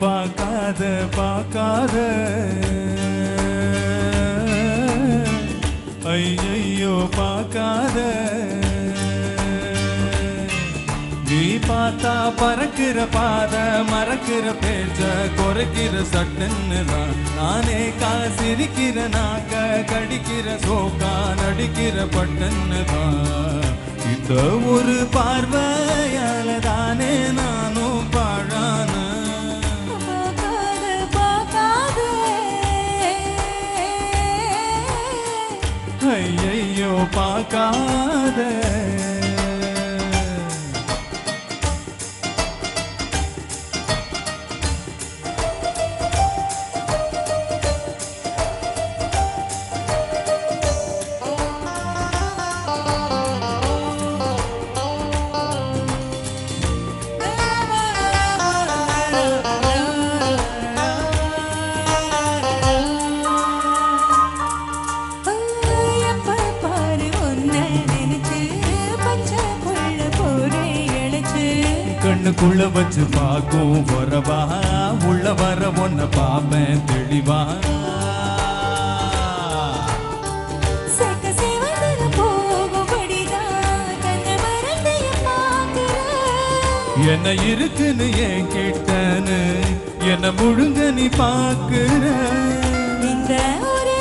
பார்க்காத பார்க்காத. ஐயையோ பார்க்காத. நீ பார்த்தா பறக்கிற பாத மறக்கிற பேச்ச குறைக்கிற சட்டுன்னு தான். நானே காசிரிக்கிற நாக்க கடிக்கிற சோக்கா நடிக்கிற பட்டுன்னு தான். இந்த ஒரு பார்வையால ஐயையோ பார்க்காத எப்ப கண்ணுக்குள்ள வச்சு பார்க்கும். வரவா? உள்ள வர ஒன்ன பாப்பேன் தெளிவா. என்ன இருக்குன்னு ஏன் கேட்டனு என்ன முழுங்க நீ பாக்குற இந்த ஒரு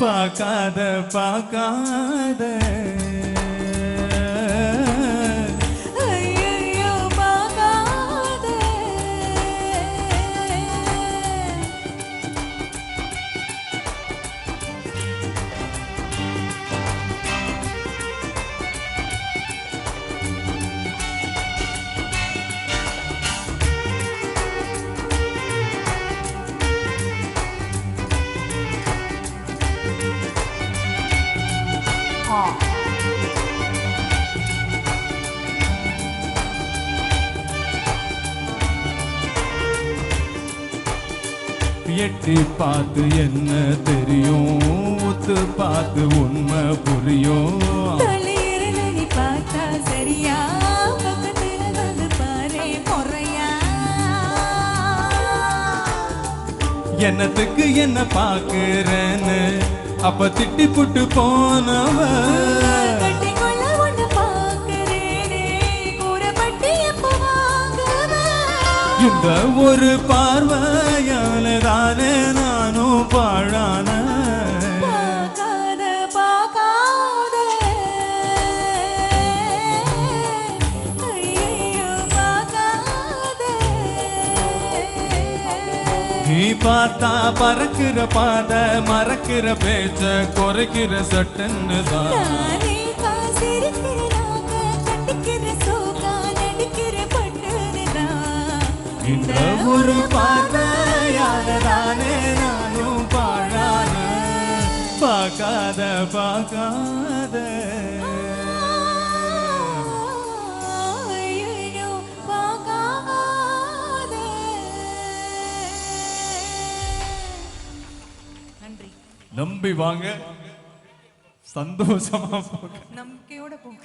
பார்க்காத பார்க்காத. எட்டி பார்த்து என்ன தெரியும்? ஒத்து பார்த்து உண்மை புரியும். பார்த்தா சரியா? என்னத்துக்கு என்ன பாக்குறேன்னு அப்ப திட்டி புட்டு போனவ. இந்த ஒரு பார்வையால தானே நானும் பாழான நீ பார்த்தா பறக்கிற பாத மறக்கிற பேச்ச குறைக்கிற சட்டுன்னு தான். இந்த ஒரு பார்வையால தானே நானும் பாழான பார்க்காத பார்க்காத நம்பி வாங்க. சந்தோஷமா போங்க. நம்பிக்கையோட போங்க.